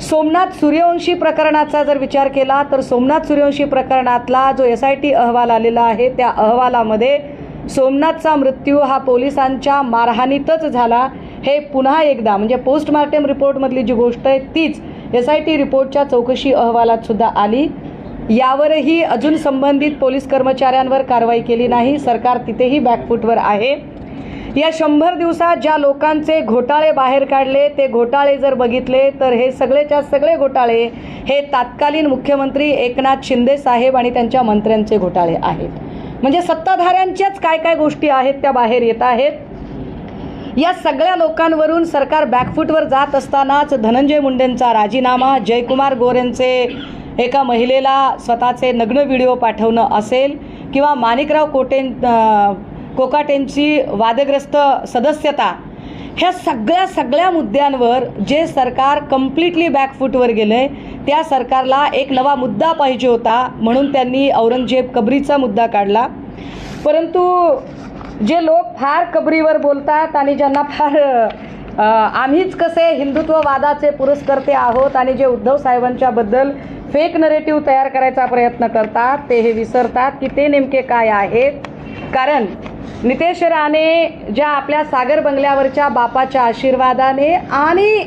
सोमनाथ सूर्यवंशी प्रकरणाचा जर विचार केला तर सोमनाथ सूर्यवंशी प्रकरणातला जो एस आय टी अहवाल आलेला आहे त्या अहवालामध्ये सोमनाथचा मृत्यू हा पोलिसांच्या मारहाणीतच झाला. हे पुन्हा एकदा म्हणजे पोस्टमार्टम रिपोर्टमधली जी गोष्ट आहे तीच एस आय टी रिपोर्टच्या चौकशी अहवालात सुद्धा आली. यावरही अजून संबंधित पोलीस कर्मचाऱ्यांवर कारवाई केली नाही. सरकार तिथेही बॅकफूटवर आहे. या शंभर दिवसात ज्या लोकांचे घोटाळे बाहेर काढले ते घोटाळे जर बघितले तर हे सगळेच्या सगळे घोटाळे हे तात्कालीन मुख्यमंत्री एकनाथ शिंदे साहेब आणि त्यांच्या मंत्र्यांचे घोटाळे आहेत. म्हणजे सत्ताधाऱ्यांच्याच काय काय गोष्टी आहेत त्या बाहेर येत आहेत. या सगळ्या लोकांवरून सरकार बॅकफूटवर जात असतानाच धनंजय मुंडेंचा राजीनामा जयकुमार गोरेंचे एका महिलेला स्वतःचे नग्न व्हिडिओ पाठवणं असेल किंवा माणिकराव कोटे कोकाटेंची वादग्रस्त सदस्यता ह्या सगळ्या सगळ्या मुद्द्यांवर जे सरकार कम्प्लिटली बॅकफूटवर गेलं आहे त्या सरकारला एक नवा मुद्दा पाहिजे होता म्हणून त्यांनी औरंगजेब कबरीचा मुद्दा काढला. परंतु जे लोक फार कबरीवर बोलतात आणि ज्यांना फार आम्हीच कसे हिंदुत्ववादाचे पुरस्कर्ते आहोत आणि जे उद्धव साहेबांच्याबद्दल फेक नरेटिव्ह तयार करायचा प्रयत्न करतात ते हे विसरतात की ते नेमके काय आहेत. कारण नितेश राणे ज्या आपल्या सागर बंगल्यावरच्या बापाच्या आशीर्वादाने आणि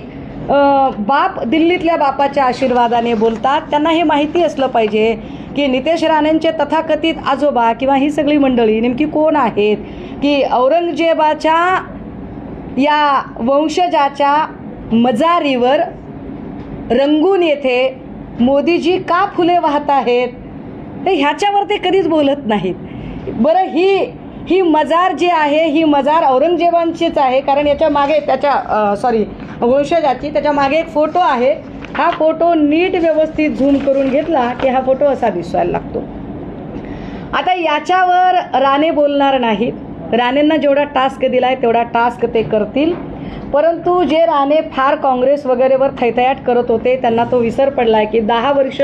बाप दिल्लीतल्या बापाच्या आशीर्वादाने बोलतात त्यांना हे माहिती असलं पाहिजे की नितेश राणेंचे तथाकथित आजोबा किंवा ही सगळी मंडळी नेमकी कोण आहेत? की औरंगजेबाच्या या वंशजाच्या मजारीवर रंगून येथे मोदीजी का फुले वाहत आहेत? ते ह्याच्यावर ते कधीच बोलत नाहीत. बरं ही ही मजार जी आहे ही मजार औरंगजेबांचीच आहे. कारण याच्या मागे त्याच्या सॉरी वंशजाची त्याच्यामागे एक फोटो आहे. हा फोटो नीट व्यवस्थित झूम करून घेतला की हा फोटो असा दिसायला लागतो. आता याच्यावर राणे बोलणार नाहीत. राणेंना जेवढा टास्क दिला आहे तेवढा टास्क ते करतील. परंतु जे राणे फार काँग्रेस वगैरेवर थैथयाट करत होते त्यांना तो विसर पडला आहे की दहा वर्ष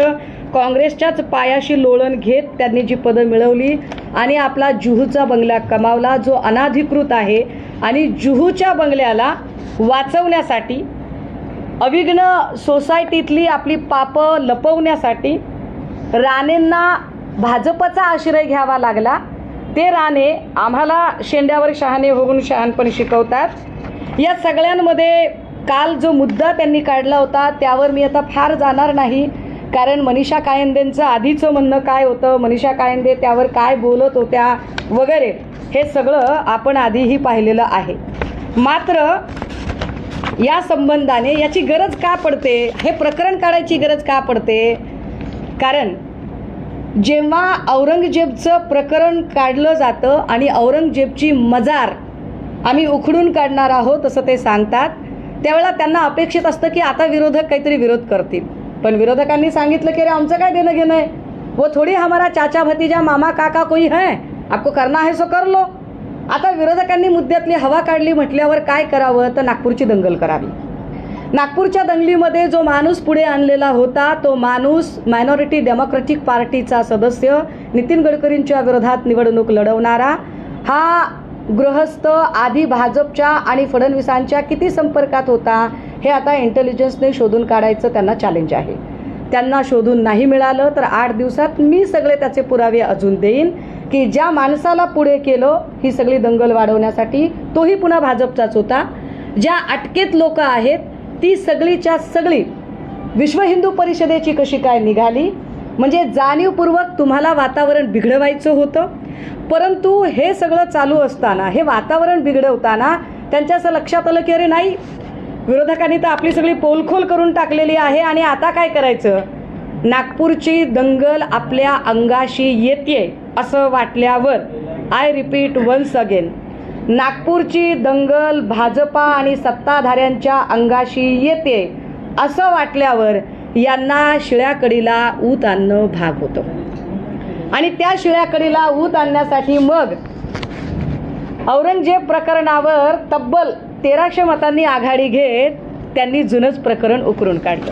काँग्रेसच्याच पायाशी लोळण घेत त्यांनी जी पदं मिळवली आणि आपला जुहूचा बंगला कमावला जो अनाधिकृत आहे आणि जुहूच्या बंगल्याला वाचवण्यासाठी अविघ्न सोसायटीतली आपली पापं लपवण्यासाठी राणेंना भाजपचा आश्रय घ्यावा लागला. ते राणे आम्हाला शेंड्यावर शहाणे होऊन शहाणपण शिकवतात. या सगळ्यांमध्ये काल जो मुद्दा त्यांनी काढला होता त्यावर मी आता फार जाणार नाही. कारण मनीषा कायंदेंचं आधीचं म्हणणं काय होतं? मनीषा कायंदे त्यावर काय बोलत होत्या? वगैरे. हे सगळं आपण आधीही पाहिलेलं आहे. मात्र या संबंधाने याची गरज का पडते? हे प्रकरण काढायची गरज का पडते? कारण जेव्हा औरंगजेबचं प्रकरण काढलं जातं आणि औरंगजेबची मजार आम्ही उखडून काढणार आहोत असं ते सांगतात त्यावेळेला त्यांना अपेक्षित असतं की आता विरोधक काहीतरी विरोध करतील. पण विरोधकांनी सांगितलं की अरे आमचं काय देणं घेणं आहे? वो थोडी हमारा चाचा भतीजा मामा काका कोई है? आपको करना है सो कर लो. आता विरोधकांनी मुद्द्यातली हवा काढली म्हटल्यावर काय करावं? तर नागपूरची दंगल करावी. नागपूरच्या दंगलीमध्ये जो माणूस पुढे आणलेला होता तो माणूस मायनॉरिटी डेमोक्रॅटिक पार्टीचा सदस्य. नितीन गडकरींच्या विरोधात निवडणूक लढवणारा हा गृहस्थ आधी भाजपच्या आणि फडणवीसांच्या किती संपर्कात होता हे आता इंटेलिजन्सने शोधून काढायचं त्यांना चॅलेंज आहे. त्यांना शोधून नाही मिळालं तर आठ दिवसात मी सगळे त्याचे पुरावे अजून देईन की ज्या माणसाला पुढे केलं ही सगळी दंगल वाढवण्यासाठी तोही पुन्हा भाजपचाच होता. ज्या अटकेत लोक आहेत ती सगळीच्या सगळी विश्व हिंदू परिषदेची कशी काय निघाली? म्हणजे जाणीवपूर्वक तुम्हाला वातावरण बिघडवायचं होतं? परंतु हे सगळं चालू असताना हे वातावरण बिघडवताना त्यांच्या असं लक्षात आलं की अरे नाही विरोधकांनी तर आपली सगळी पोलखोल करून टाकलेली आहे आणि आता काय करायचं? नागपूरची दंगल आपल्या अंगाशी येते असं वाटल्यावर आय रिपीट वन्स अगेन नागपूरची दंगल भाजपा आणि सत्ताधाऱ्यांच्या अंगाशी येते असं वाटल्यावर यांना शिळ्याकडीला ऊत आणणं भाग होतं. आणि त्या शिळ्याकडीला ऊत आणण्यासाठी मग औरंगजेब प्रकरणावर तब्बल तेराशे मतांनी आघाडी घेत त्यांनी जुनंच प्रकरण उकरून काढलं.